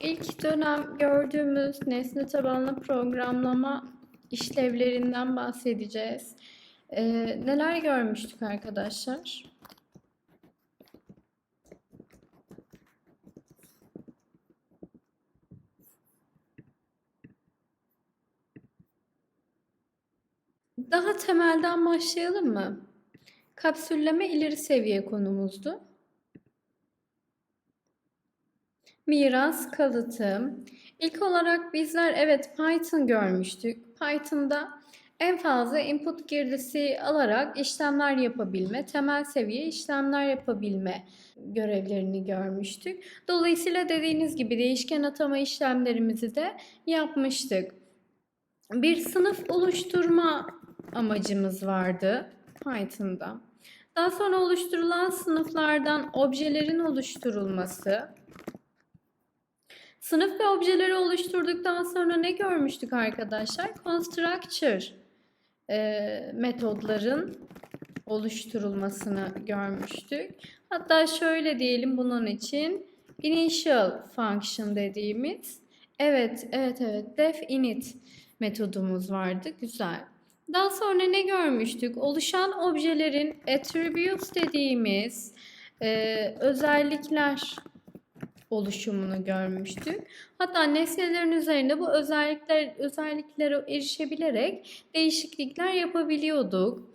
ilk dönem gördüğümüz nesne tabanlı programlama işlevlerinden bahsedeceğiz. Ee, neler görmüştük arkadaşlar? Daha temelden başlayalım mı? Kapsülleme ileri seviye konumuzdu. Miras, kalıtım. İlk olarak bizler evet Python görmüştük. Python'da en fazla input girdisi alarak işlemler yapabilme, temel seviye işlemler yapabilme görevlerini görmüştük. Dolayısıyla dediğiniz gibi değişken atama işlemlerimizi de yapmıştık. Bir sınıf oluşturma amacımız vardı Python'da. Daha sonra oluşturulan sınıflardan objelerin oluşturulması. Sınıf ve objeleri oluşturduktan sonra ne görmüştük arkadaşlar? Constructor e, metodların oluşturulmasını görmüştük. Hatta şöyle diyelim bunun için initial function dediğimiz evet evet evet def init metodumuz vardı. Güzel. Daha sonra ne görmüştük? Oluşan objelerin attributes dediğimiz e, özellikler oluşumunu görmüştük. Hatta nesnelerin üzerinde bu özellikler özelliklere erişebilerek değişiklikler yapabiliyorduk.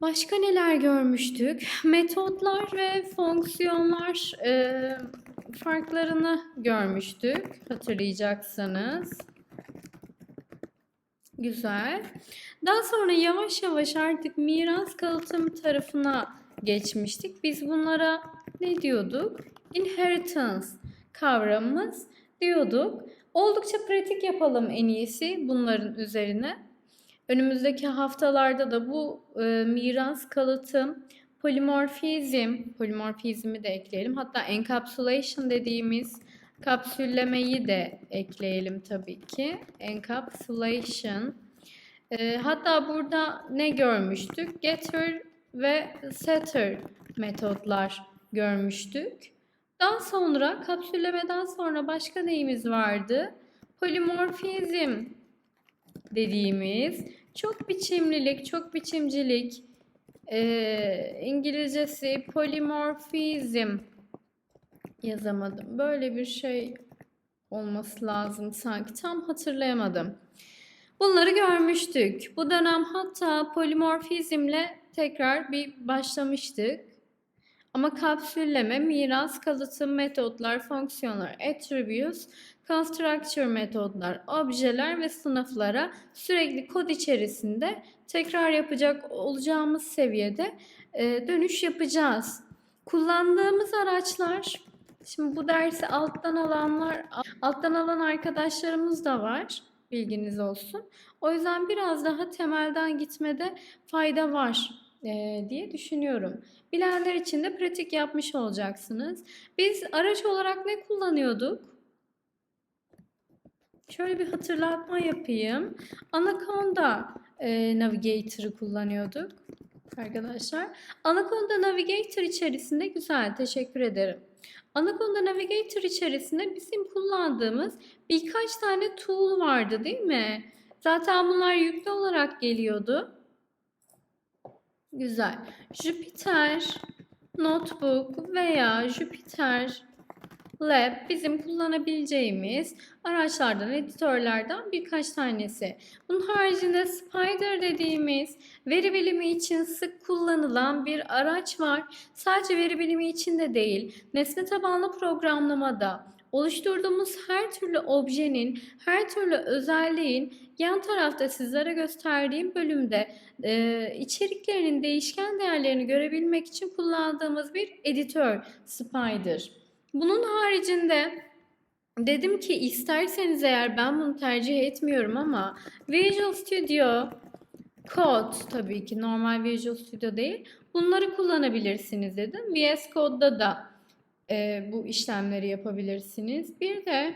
Başka neler görmüştük? Metotlar ve fonksiyonlar e, farklarını görmüştük hatırlayacaksanız. Güzel. Daha sonra yavaş yavaş artık miras kalıtım tarafına geçmiştik. Biz bunlara ne diyorduk? Inheritance kavramımız diyorduk. Oldukça pratik yapalım en iyisi bunların üzerine. Önümüzdeki haftalarda da bu e, miras kalıtım, polimorfizm, polimorfizmi de ekleyelim. Hatta encapsulation dediğimiz kapsüllemeyi de ekleyelim tabii ki. Encapsulation. E, hatta burada ne görmüştük? Getter ve setter metotlar görmüştük. Daha sonra kapsüllemeden sonra başka neyimiz vardı? Polimorfizm dediğimiz çok biçimlilik, çok biçimcilik, e, İngilizcesi polimorfizm yazamadım. Böyle bir şey olması lazım sanki. Tam hatırlayamadım. Bunları görmüştük. Bu dönem hatta polimorfizmle tekrar bir başlamıştık. Ama kapsülleme, miras, kalıtım metotlar, fonksiyonlar, attributes, constructor metodlar, objeler ve sınıflara sürekli kod içerisinde tekrar yapacak olacağımız seviyede e, dönüş yapacağız. Kullandığımız araçlar, şimdi bu dersi alttan alanlar, alttan alan arkadaşlarımız da var. Bilginiz olsun. O yüzden biraz daha temelden gitmede fayda var e, diye düşünüyorum. Bilenler için de pratik yapmış olacaksınız. Biz araç olarak ne kullanıyorduk? Şöyle bir hatırlatma yapayım. Anaconda e, Navigator'ı kullanıyorduk arkadaşlar. Anaconda Navigator içerisinde güzel teşekkür ederim. Anaconda Navigator içerisinde bizim kullandığımız birkaç tane tool vardı değil mi? Zaten bunlar yüklü olarak geliyordu. Güzel. Jupyter Notebook veya Jupyter Lab bizim kullanabileceğimiz araçlardan, editörlerden birkaç tanesi. Bunun haricinde Spider dediğimiz veri bilimi için sık kullanılan bir araç var. Sadece veri bilimi için de değil, nesne tabanlı programlamada oluşturduğumuz her türlü objenin, her türlü özelliğin yan tarafta sizlere gösterdiğim bölümde e, içeriklerinin değişken değerlerini görebilmek için kullandığımız bir editör Spider. Bunun haricinde dedim ki isterseniz eğer ben bunu tercih etmiyorum ama Visual Studio Code tabii ki normal Visual Studio değil. Bunları kullanabilirsiniz dedim. VS Code'da da e, bu işlemleri yapabilirsiniz. Bir de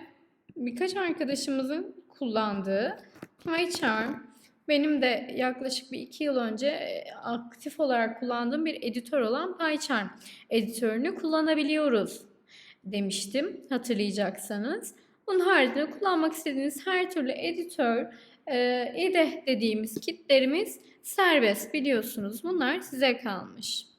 birkaç arkadaşımızın kullandığı PyCharm benim de yaklaşık bir iki yıl önce aktif olarak kullandığım bir editör olan PyCharm editörünü kullanabiliyoruz. demiştim hatırlayacaksanız. Bunun haricinde kullanmak istediğiniz her türlü editör, e, dediğimiz kitlerimiz serbest biliyorsunuz. Bunlar size kalmış.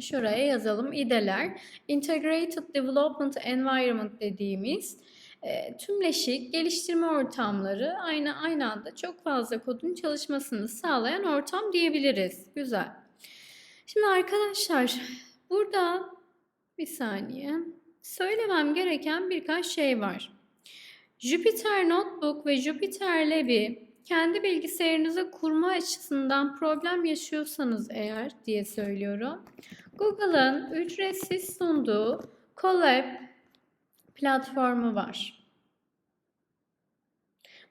Şuraya yazalım. IDE'ler, Integrated Development Environment dediğimiz e, tümleşik geliştirme ortamları aynı aynı anda çok fazla kodun çalışmasını sağlayan ortam diyebiliriz. Güzel. Şimdi arkadaşlar burada bir saniye söylemem gereken birkaç şey var. Jupyter Notebook ve Jupyter Lab'i kendi bilgisayarınıza kurma açısından problem yaşıyorsanız eğer diye söylüyorum. Google'ın ücretsiz sunduğu Colab platformu var.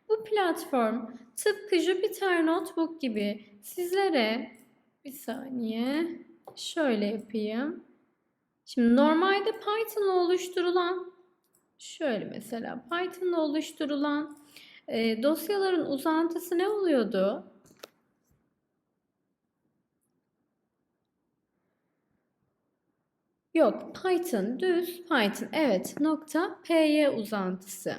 Bu platform tıpkı Jupyter Notebook gibi sizlere bir saniye şöyle yapayım. Şimdi normalde Python'la oluşturulan şöyle mesela Python'la oluşturulan e, dosyaların uzantısı ne oluyordu? Yok, Python, düz Python. Evet, nokta py uzantısı.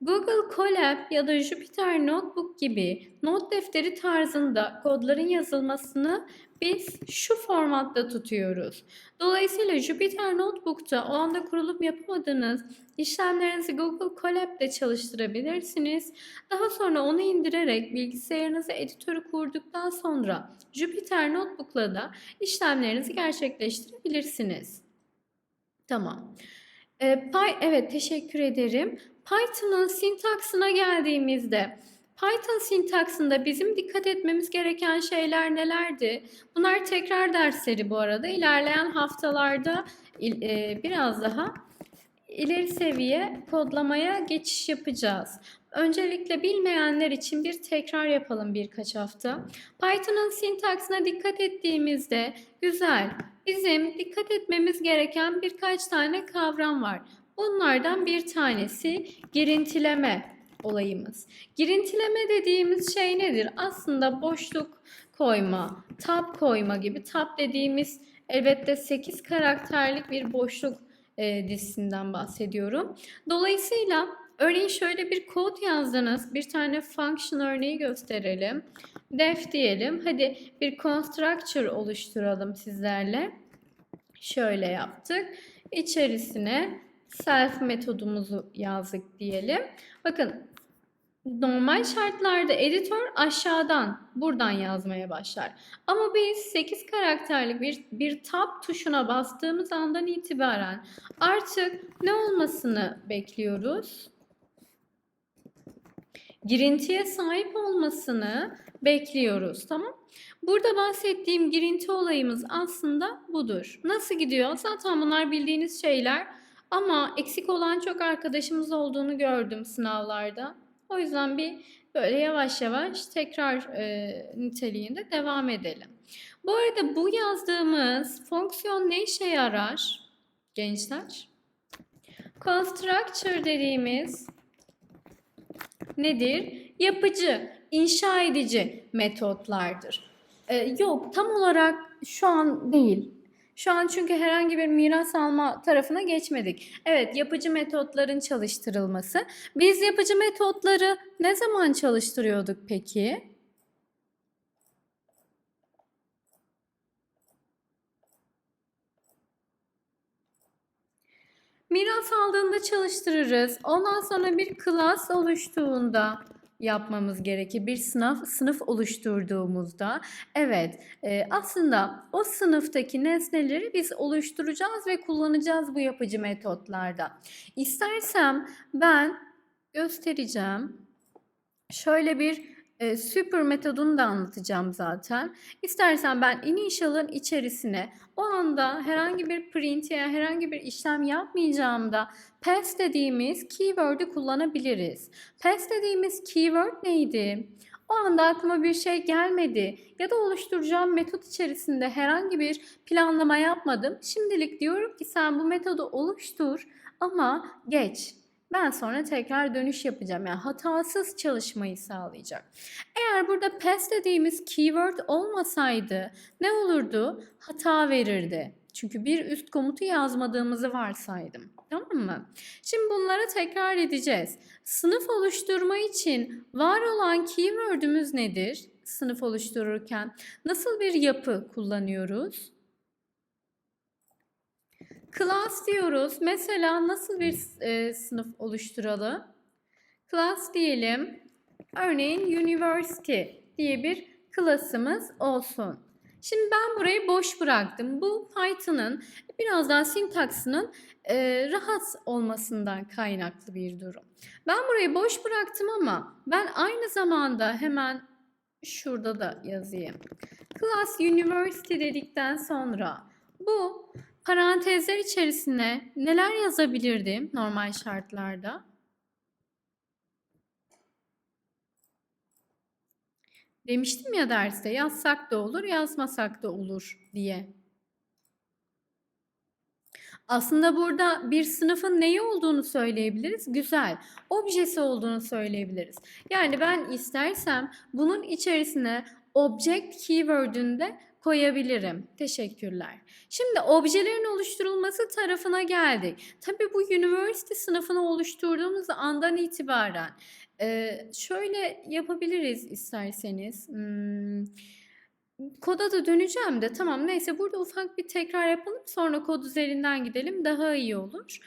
Google Colab ya da Jupyter Notebook gibi not defteri tarzında kodların yazılmasını biz şu formatta tutuyoruz. Dolayısıyla Jupyter Notebook'ta o anda kurulup yapamadığınız işlemlerinizi Google Colab'de çalıştırabilirsiniz. Daha sonra onu indirerek bilgisayarınıza editörü kurduktan sonra Jupyter Notebook'la da işlemlerinizi gerçekleştirebilirsiniz. Tamam. Ee, Py, evet teşekkür ederim. Python'ın sintaksına geldiğimizde Python sintaksında bizim dikkat etmemiz gereken şeyler nelerdi? Bunlar tekrar dersleri bu arada. İlerleyen haftalarda e, biraz daha ileri seviye kodlamaya geçiş yapacağız. Öncelikle bilmeyenler için bir tekrar yapalım birkaç hafta. Python'ın sintaksına dikkat ettiğimizde güzel, bizim dikkat etmemiz gereken birkaç tane kavram var. Bunlardan bir tanesi girintileme olayımız. Girintileme dediğimiz şey nedir? Aslında boşluk koyma, tab koyma gibi. Tab dediğimiz elbette 8 karakterlik bir boşluk e, dizisinden bahsediyorum. Dolayısıyla örneğin şöyle bir kod yazdınız. Bir tane function örneği gösterelim. Def diyelim. Hadi bir constructor oluşturalım sizlerle. Şöyle yaptık. İçerisine self metodumuzu yazdık diyelim. Bakın normal şartlarda editör aşağıdan buradan yazmaya başlar. Ama biz 8 karakterli bir, bir tab tuşuna bastığımız andan itibaren artık ne olmasını bekliyoruz? Girintiye sahip olmasını bekliyoruz. Tamam. Burada bahsettiğim girinti olayımız aslında budur. Nasıl gidiyor? Zaten bunlar bildiğiniz şeyler. Ama eksik olan çok arkadaşımız olduğunu gördüm sınavlarda. O yüzden bir böyle yavaş yavaş tekrar e, niteliğinde devam edelim. Bu arada bu yazdığımız fonksiyon ne işe yarar gençler? Constructor dediğimiz nedir? Yapıcı, inşa edici metotlardır. Ee, yok tam olarak şu an değil. Şu an çünkü herhangi bir miras alma tarafına geçmedik. Evet, yapıcı metotların çalıştırılması. Biz yapıcı metotları ne zaman çalıştırıyorduk peki? Miras aldığında çalıştırırız. Ondan sonra bir klas oluştuğunda yapmamız gerekir. Bir sınıf sınıf oluşturduğumuzda evet e, aslında o sınıftaki nesneleri biz oluşturacağız ve kullanacağız bu yapıcı metotlarda. İstersem ben göstereceğim. Şöyle bir e, super metodunu da anlatacağım zaten. İstersen ben initial'ın içerisine o anda herhangi bir print ya herhangi bir işlem yapmayacağımda pass dediğimiz keyword'ü kullanabiliriz. Pass dediğimiz keyword neydi? O anda aklıma bir şey gelmedi ya da oluşturacağım metot içerisinde herhangi bir planlama yapmadım. Şimdilik diyorum ki sen bu metodu oluştur ama geç. Ben sonra tekrar dönüş yapacağım. Yani hatasız çalışmayı sağlayacak. Eğer burada pass dediğimiz keyword olmasaydı ne olurdu? Hata verirdi. Çünkü bir üst komutu yazmadığımızı varsaydım. Tamam mı? Şimdi bunları tekrar edeceğiz. Sınıf oluşturma için var olan keyword'ümüz nedir? Sınıf oluştururken nasıl bir yapı kullanıyoruz? Class diyoruz. Mesela nasıl bir e, sınıf oluşturalım? Class diyelim. Örneğin university diye bir klasımız olsun. Şimdi ben burayı boş bıraktım. Bu Python'ın birazdan sintaksının e, rahat olmasından kaynaklı bir durum. Ben burayı boş bıraktım ama ben aynı zamanda hemen şurada da yazayım. Class University dedikten sonra bu parantezler içerisine neler yazabilirdim normal şartlarda? Demiştim ya derste yazsak da olur, yazmasak da olur diye. Aslında burada bir sınıfın neyi olduğunu söyleyebiliriz. Güzel. Objesi olduğunu söyleyebiliriz. Yani ben istersem bunun içerisine object keyword'ünü de koyabilirim. Teşekkürler. Şimdi objelerin oluşturulması tarafına geldik. Tabii bu üniversite sınıfını oluşturduğumuz andan itibaren e, şöyle yapabiliriz isterseniz. Hmm, koda da döneceğim de tamam neyse burada ufak bir tekrar yapalım sonra kod üzerinden gidelim daha iyi olur.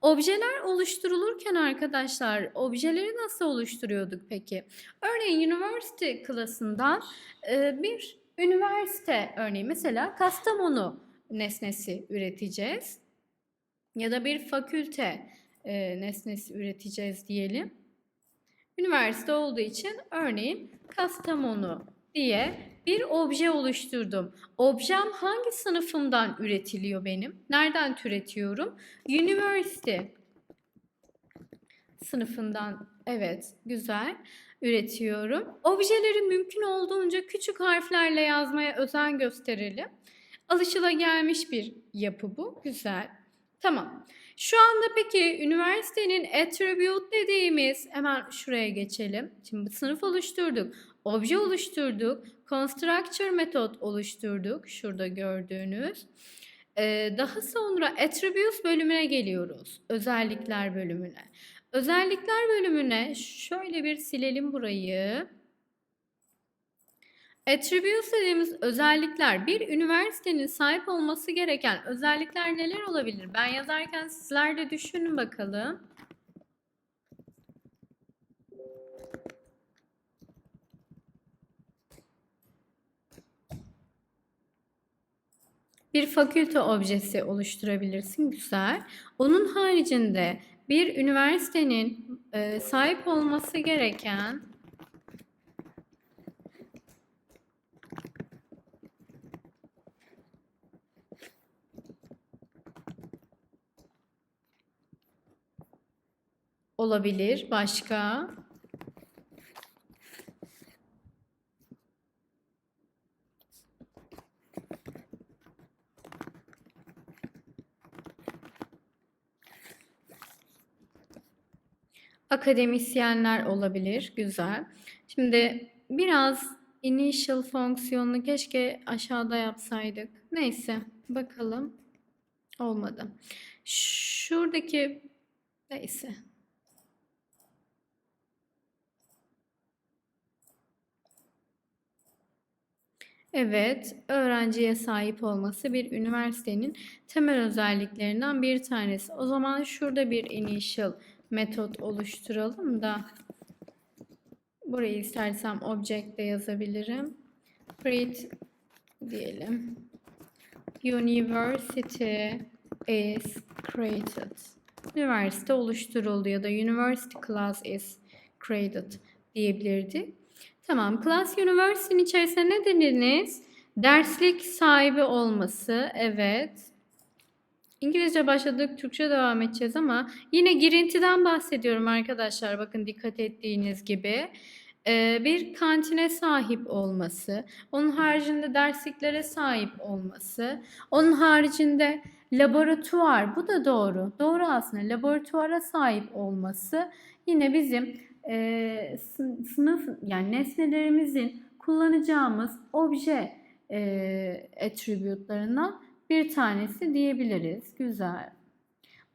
Objeler oluşturulurken arkadaşlar objeleri nasıl oluşturuyorduk peki? Örneğin university klasından e, bir üniversite örneğin mesela Kastamonu nesnesi üreteceğiz. Ya da bir fakülte e, nesnesi üreteceğiz diyelim. Üniversite olduğu için örneğin Kastamonu diye bir obje oluşturdum. Objem hangi sınıfımdan üretiliyor benim? Nereden türetiyorum? University sınıfından. Evet, güzel üretiyorum. Objeleri mümkün olduğunca küçük harflerle yazmaya özen gösterelim. Alışılagelmiş bir yapı bu. Güzel. Tamam. Şu anda peki üniversitenin attribute dediğimiz hemen şuraya geçelim. Şimdi sınıf oluşturduk. Obje oluşturduk. Constructor metot oluşturduk. Şurada gördüğünüz. Ee, daha sonra attributes bölümüne geliyoruz. Özellikler bölümüne. Özellikler bölümüne şöyle bir silelim burayı. Attributes dediğimiz özellikler bir üniversitenin sahip olması gereken özellikler neler olabilir? Ben yazarken sizler de düşünün bakalım. Bir fakülte objesi oluşturabilirsin. Güzel. Onun haricinde bir üniversitenin e, sahip olması gereken olabilir. Başka? Akademisyenler olabilir. Güzel. Şimdi biraz initial fonksiyonunu keşke aşağıda yapsaydık. Neyse bakalım. Olmadı. Şuradaki neyse. Evet, öğrenciye sahip olması bir üniversitenin temel özelliklerinden bir tanesi. O zaman şurada bir initial metot oluşturalım da burayı istersem object de yazabilirim. Create diyelim. University is created. Üniversite oluşturuldu ya da university class is created diyebilirdik. Tamam. Class University'nin içerisinde ne deniriz? Derslik sahibi olması. Evet. İngilizce başladık, Türkçe devam edeceğiz ama yine girintiden bahsediyorum arkadaşlar. Bakın dikkat ettiğiniz gibi. Ee, bir kantine sahip olması, onun haricinde dersliklere sahip olması, onun haricinde laboratuvar, bu da doğru. Doğru aslında laboratuvara sahip olması yine bizim e, sınıf yani nesnelerimizin kullanacağımız obje e, attribute'larından bir tanesi diyebiliriz. Güzel.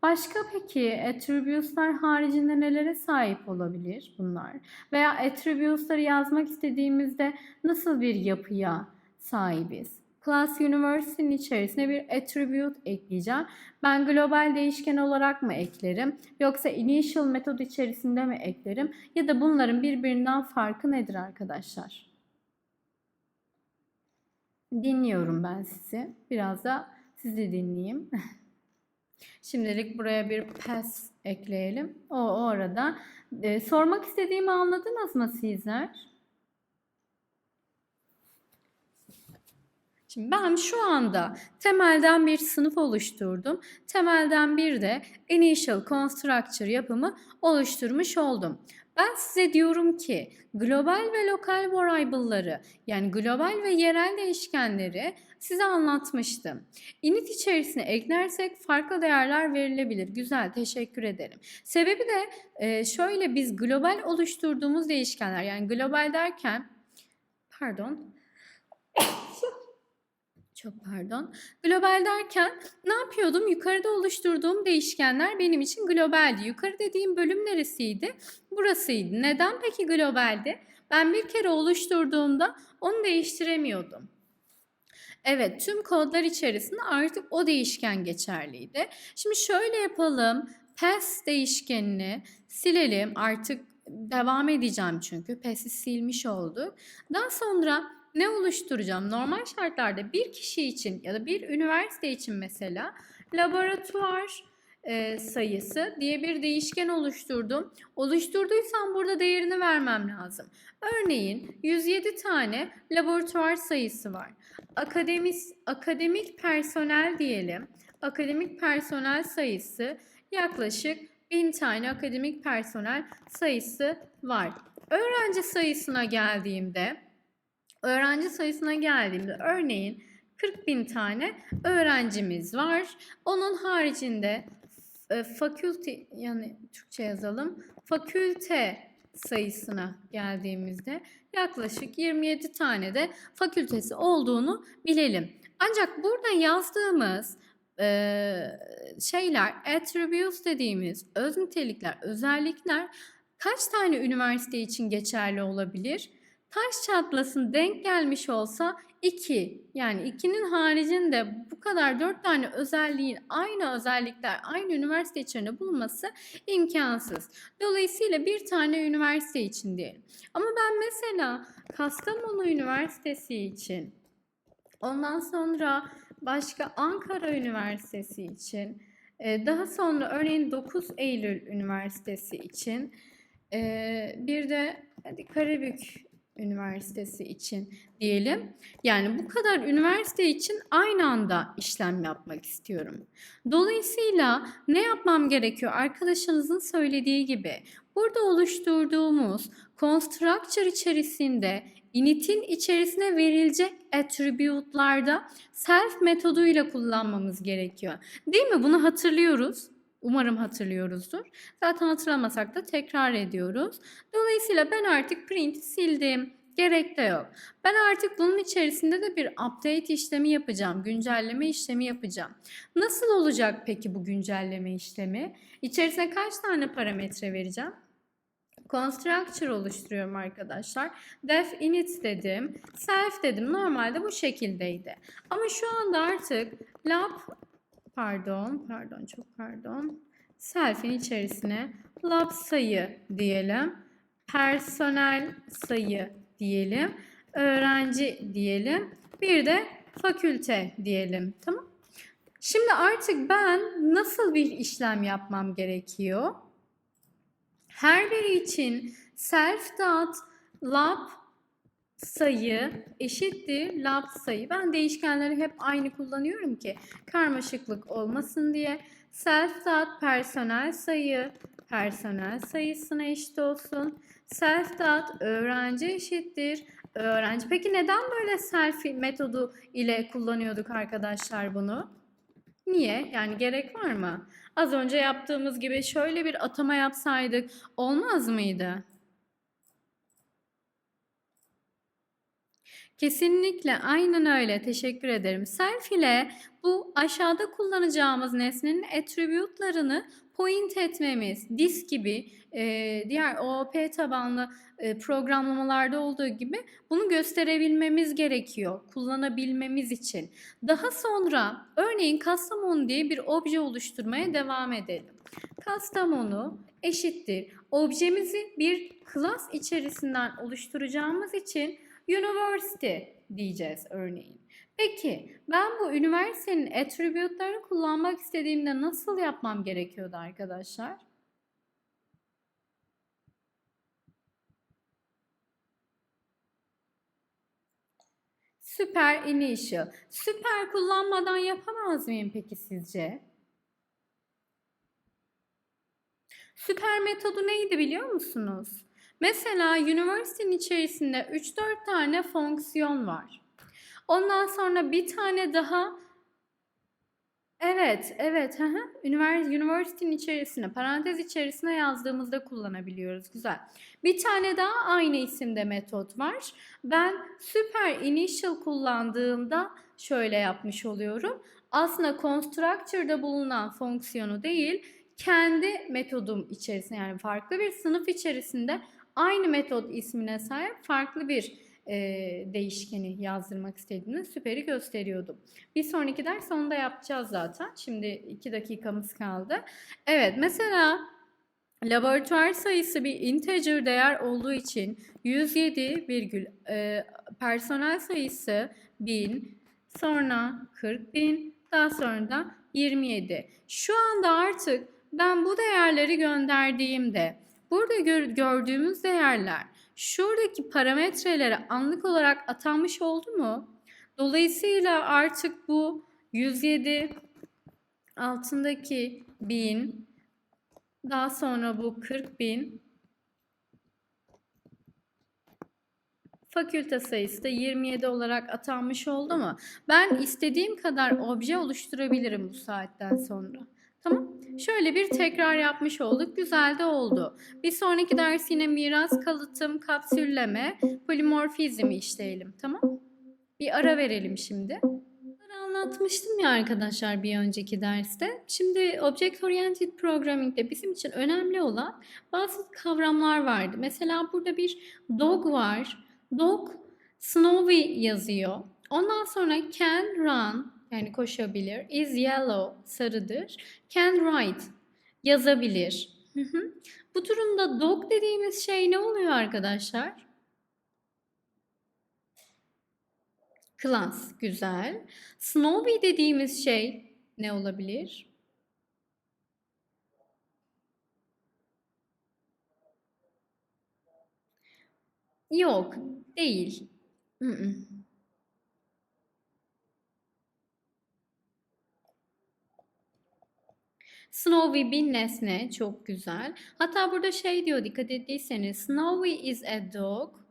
Başka peki attributes'lar haricinde nelere sahip olabilir bunlar? Veya attributes'ları yazmak istediğimizde nasıl bir yapıya sahibiz? Class University'nin içerisine bir attribute ekleyeceğim. Ben global değişken olarak mı eklerim? Yoksa initial metod içerisinde mi eklerim? Ya da bunların birbirinden farkı nedir arkadaşlar? Dinliyorum ben sizi. Biraz da sizi dinleyeyim. Şimdilik buraya bir pass ekleyelim. O, o arada e, sormak istediğimi anladınız mı sizler? Şimdi ben şu anda temelden bir sınıf oluşturdum. Temelden bir de initial constructor yapımı oluşturmuş oldum. Ben size diyorum ki global ve lokal variable'ları yani global ve yerel değişkenleri size anlatmıştım. Init içerisine eklersek farklı değerler verilebilir. Güzel, teşekkür ederim. Sebebi de e, şöyle biz global oluşturduğumuz değişkenler yani global derken pardon çok pardon. Global derken ne yapıyordum? Yukarıda oluşturduğum değişkenler benim için globaldi. Yukarı dediğim bölüm neresiydi? Burasıydı. Neden peki globaldi? Ben bir kere oluşturduğumda onu değiştiremiyordum. Evet, tüm kodlar içerisinde artık o değişken geçerliydi. Şimdi şöyle yapalım. Pass değişkenini silelim. Artık devam edeceğim çünkü. Pass'i silmiş olduk. Daha sonra ne oluşturacağım? Normal şartlarda bir kişi için ya da bir üniversite için mesela laboratuvar e, sayısı diye bir değişken oluşturdum. Oluşturduysam burada değerini vermem lazım. Örneğin 107 tane laboratuvar sayısı var. Akademis, akademik personel diyelim. Akademik personel sayısı yaklaşık 1000 tane akademik personel sayısı var. Öğrenci sayısına geldiğimde öğrenci sayısına geldiğimde örneğin 40 bin tane öğrencimiz var. Onun haricinde e, fakülte yani Türkçe yazalım. Fakülte sayısına geldiğimizde yaklaşık 27 tane de fakültesi olduğunu bilelim. Ancak burada yazdığımız e, şeyler, attributes dediğimiz öz nitelikler, özellikler kaç tane üniversite için geçerli olabilir? Taş çatlasın denk gelmiş olsa 2 yani 2'nin haricinde bu kadar 4 tane özelliğin aynı özellikler aynı üniversite içinde bulunması imkansız. Dolayısıyla bir tane üniversite için diyelim. Ama ben mesela Kastamonu Üniversitesi için ondan sonra başka Ankara Üniversitesi için e, daha sonra örneğin 9 Eylül Üniversitesi için e, bir de hadi Karabük Üniversitesi için diyelim. Yani bu kadar üniversite için aynı anda işlem yapmak istiyorum. Dolayısıyla ne yapmam gerekiyor? Arkadaşınızın söylediği gibi burada oluşturduğumuz constructor içerisinde init'in içerisine verilecek attribute'larda self metoduyla kullanmamız gerekiyor. Değil mi? Bunu hatırlıyoruz. Umarım hatırlıyoruzdur. Zaten hatırlamasak da tekrar ediyoruz. Dolayısıyla ben artık print sildim. Gerek de yok. Ben artık bunun içerisinde de bir update işlemi yapacağım. Güncelleme işlemi yapacağım. Nasıl olacak peki bu güncelleme işlemi? İçerisine kaç tane parametre vereceğim? Constructor oluşturuyorum arkadaşlar. Def init dedim. Self dedim. Normalde bu şekildeydi. Ama şu anda artık lab pardon, pardon çok pardon. Self'in içerisine lab sayı diyelim. Personel sayı diyelim. Öğrenci diyelim. Bir de fakülte diyelim. Tamam. Şimdi artık ben nasıl bir işlem yapmam gerekiyor? Her biri için self dot lab sayı eşittir lab sayı. Ben değişkenleri hep aynı kullanıyorum ki karmaşıklık olmasın diye. Self dot personel sayı personel sayısına eşit olsun. Self dot öğrenci eşittir öğrenci. Peki neden böyle self metodu ile kullanıyorduk arkadaşlar bunu? Niye? Yani gerek var mı? Az önce yaptığımız gibi şöyle bir atama yapsaydık olmaz mıydı? Kesinlikle aynen öyle. Teşekkür ederim. Self ile bu aşağıda kullanacağımız nesnenin attribute'larını point etmemiz, this gibi e, diğer OOP tabanlı e, programlamalarda olduğu gibi bunu gösterebilmemiz gerekiyor kullanabilmemiz için. Daha sonra örneğin Kastamonu diye bir obje oluşturmaya devam edelim. Kastamonu eşittir. Objemizi bir klas içerisinden oluşturacağımız için university diyeceğiz örneğin. Peki ben bu üniversitenin attribute'larını kullanmak istediğimde nasıl yapmam gerekiyordu arkadaşlar? Süper initial. Süper kullanmadan yapamaz mıyım peki sizce? Süper metodu neydi biliyor musunuz? Mesela üniversitenin içerisinde 3-4 tane fonksiyon var. Ondan sonra bir tane daha Evet, evet. Hı hı. Ünivers üniversitenin içerisine, parantez içerisine yazdığımızda kullanabiliyoruz. Güzel. Bir tane daha aynı isimde metot var. Ben super initial kullandığımda şöyle yapmış oluyorum. Aslında constructor'da bulunan fonksiyonu değil, kendi metodum içerisinde yani farklı bir sınıf içerisinde aynı metot ismine sahip farklı bir e, değişkeni yazdırmak istediğimde süperi gösteriyordum. Bir sonraki ders sonunda yapacağız zaten. Şimdi iki dakikamız kaldı. Evet mesela laboratuvar sayısı bir integer değer olduğu için 107 virgül e, personel sayısı 1000 sonra 40 bin daha sonra da 27. Şu anda artık ben bu değerleri gönderdiğimde burada gör, gördüğümüz değerler şuradaki parametrelere anlık olarak atanmış oldu mu? Dolayısıyla artık bu 107 altındaki 1000 daha sonra bu 40 bin fakülte sayısı da 27 olarak atanmış oldu mu? Ben istediğim kadar obje oluşturabilirim bu saatten sonra. Tamam. Şöyle bir tekrar yapmış olduk. Güzel de oldu. Bir sonraki ders yine miras, kalıtım, kapsülleme, polimorfizmi işleyelim. Tamam. Bir ara verelim şimdi. Anlatmıştım ya arkadaşlar bir önceki derste. Şimdi Object Oriented Programming'de bizim için önemli olan bazı kavramlar vardı. Mesela burada bir dog var. Dog Snowy yazıyor. Ondan sonra can run yani koşabilir. Is yellow sarıdır. Can write yazabilir. Hı hı. Bu durumda dog dediğimiz şey ne oluyor arkadaşlar? Class güzel. Snowy dediğimiz şey ne olabilir? Yok, değil. Hı -hı. Snowy bir nesne, çok güzel. Hatta burada şey diyor dikkat ettiyseniz, Snowy is a dog.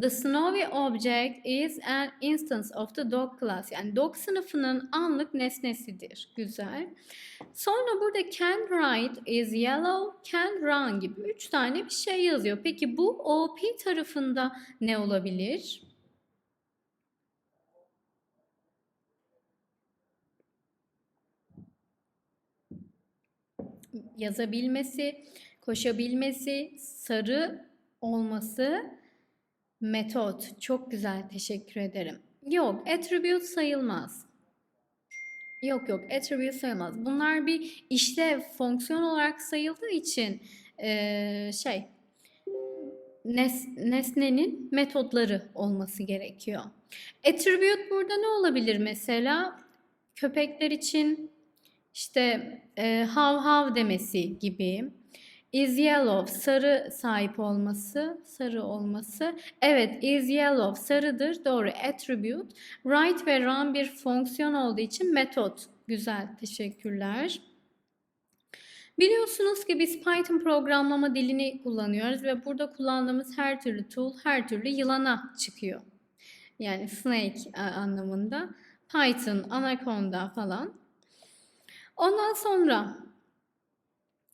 The snowy object is an instance of the dog class. Yani dog sınıfının anlık nesnesidir. Güzel. Sonra burada can write is yellow, can run gibi üç tane bir şey yazıyor. Peki bu OP tarafında ne olabilir? Yazabilmesi, koşabilmesi, sarı olması metot. Çok güzel teşekkür ederim. Yok attribute sayılmaz. Yok yok attribute sayılmaz. Bunlar bir işlev fonksiyon olarak sayıldığı için ee, şey nes, nesnenin metodları olması gerekiyor. Attribute burada ne olabilir mesela? Köpekler için işte e, hav hav demesi gibi. Is yellow sarı sahip olması, sarı olması. Evet, is yellow sarıdır. Doğru. Attribute. Write ve run bir fonksiyon olduğu için metot. Güzel. Teşekkürler. Biliyorsunuz ki biz Python programlama dilini kullanıyoruz ve burada kullandığımız her türlü tool her türlü yılana çıkıyor. Yani snake anlamında. Python, Anaconda falan. Ondan sonra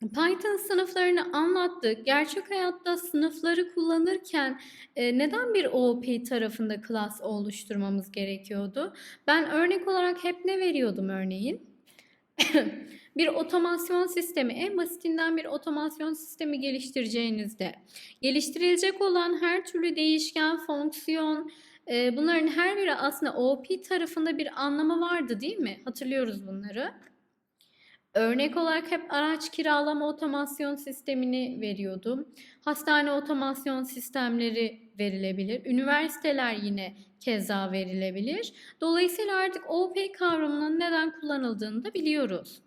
Python sınıflarını anlattık. Gerçek hayatta sınıfları kullanırken e, neden bir OOP tarafında class oluşturmamız gerekiyordu? Ben örnek olarak hep ne veriyordum örneğin? bir otomasyon sistemi, en basitinden bir otomasyon sistemi geliştireceğinizde geliştirilecek olan her türlü değişken, fonksiyon, e, bunların her biri aslında OOP tarafında bir anlamı vardı değil mi? Hatırlıyoruz bunları. Örnek olarak hep araç kiralama otomasyon sistemini veriyordum. Hastane otomasyon sistemleri verilebilir. Üniversiteler yine keza verilebilir. Dolayısıyla artık OOP kavramının neden kullanıldığını da biliyoruz.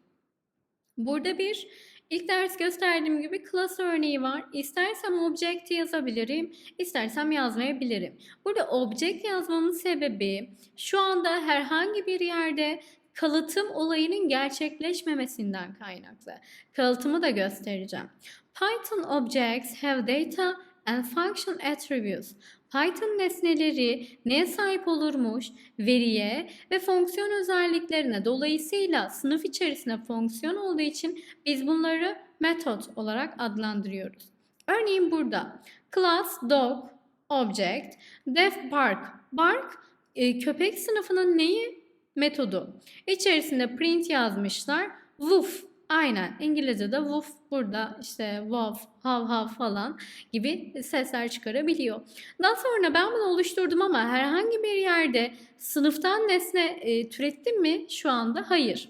Burada bir ilk ders gösterdiğim gibi class örneği var. İstersem object yazabilirim, istersem yazmayabilirim. Burada object yazmamın sebebi şu anda herhangi bir yerde kalıtım olayının gerçekleşmemesinden kaynaklı. Kalıtımı da göstereceğim. Python objects have data and function attributes. Python nesneleri neye sahip olurmuş? Veriye ve fonksiyon özelliklerine. Dolayısıyla sınıf içerisinde fonksiyon olduğu için biz bunları metot olarak adlandırıyoruz. Örneğin burada class dog object def bark. Bark e, köpek sınıfının neyi? Metodu. İçerisinde print yazmışlar. Woof Aynen İngilizce'de woof burada işte woof, hav hav falan gibi sesler çıkarabiliyor. Daha sonra ben bunu oluşturdum ama herhangi bir yerde sınıftan nesne e, türettim mi şu anda? Hayır.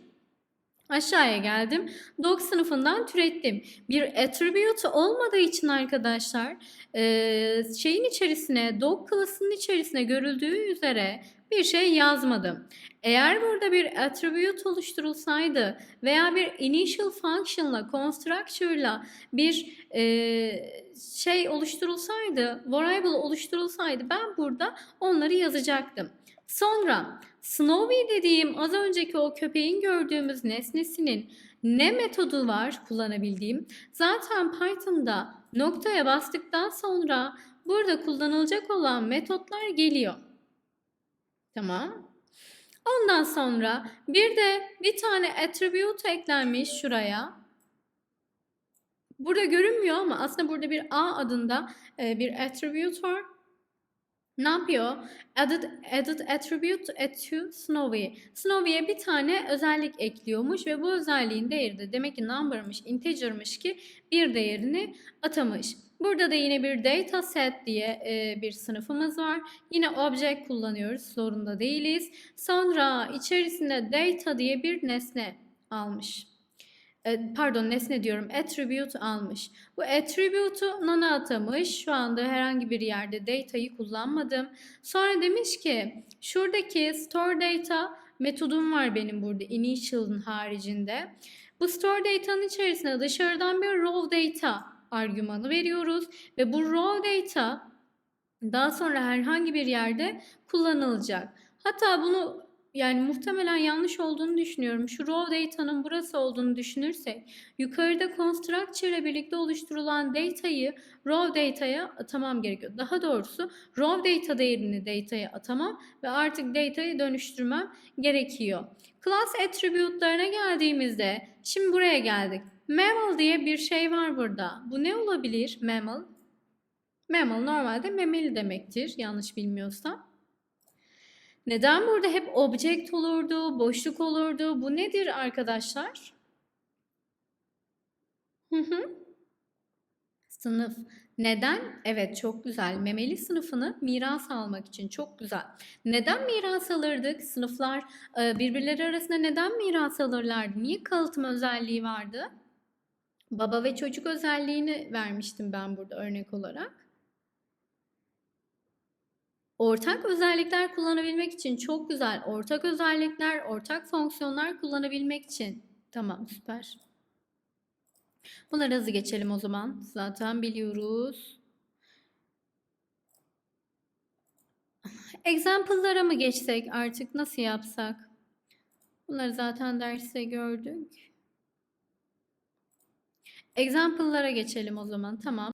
Aşağıya geldim. Dog sınıfından türettim. Bir attribute olmadığı için arkadaşlar e, şeyin içerisine dog klasının içerisine görüldüğü üzere bir şey yazmadım. Eğer burada bir attribute oluşturulsaydı veya bir initial function'la, constructor'la bir e, şey oluşturulsaydı, variable oluşturulsaydı ben burada onları yazacaktım. Sonra Snowy dediğim az önceki o köpeğin gördüğümüz nesnesinin ne metodu var kullanabildiğim? Zaten Python'da noktaya bastıktan sonra burada kullanılacak olan metotlar geliyor. Tamam. Ondan sonra bir de bir tane attribute eklenmiş şuraya. Burada görünmüyor ama aslında burada bir A adında e, bir attribute var. Ne yapıyor? Added, added attribute to Snowy. Snowy'ye bir tane özellik ekliyormuş ve bu özelliğin değeri de demek ki number'mış, integer'mış ki bir değerini atamış. Burada da yine bir data set diye e, bir sınıfımız var. Yine object kullanıyoruz. Zorunda değiliz. Sonra içerisinde data diye bir nesne almış. E, pardon nesne diyorum. Attribute almış. Bu attribute'u nana atamış. Şu anda herhangi bir yerde data'yı kullanmadım. Sonra demiş ki şuradaki store data metodum var benim burada initial'ın haricinde. Bu store data'nın içerisine dışarıdan bir raw data argümanı veriyoruz ve bu raw data daha sonra herhangi bir yerde kullanılacak. Hatta bunu yani muhtemelen yanlış olduğunu düşünüyorum. Şu raw data'nın burası olduğunu düşünürsek yukarıda constructor ile birlikte oluşturulan data'yı raw data'ya atamam gerekiyor. Daha doğrusu raw data değerini data'ya atamam ve artık data'yı dönüştürmem gerekiyor. Class attribute'larına geldiğimizde şimdi buraya geldik. Mammal diye bir şey var burada. Bu ne olabilir mammal? Mammal normalde memeli demektir yanlış bilmiyorsam. Neden burada hep object olurdu, boşluk olurdu? Bu nedir arkadaşlar? Hı hı. Sınıf. Neden? Evet çok güzel. Memeli sınıfını miras almak için çok güzel. Neden miras alırdık? Sınıflar e, birbirleri arasında neden miras alırlardı? Niye kalıtım özelliği vardı? Baba ve çocuk özelliğini vermiştim ben burada örnek olarak. Ortak özellikler kullanabilmek için çok güzel. Ortak özellikler, ortak fonksiyonlar kullanabilmek için. Tamam süper. Bunları hızlı geçelim o zaman. Zaten biliyoruz. Example'lara mı geçsek artık nasıl yapsak? Bunları zaten derste gördük. Example'lara geçelim o zaman. Tamam.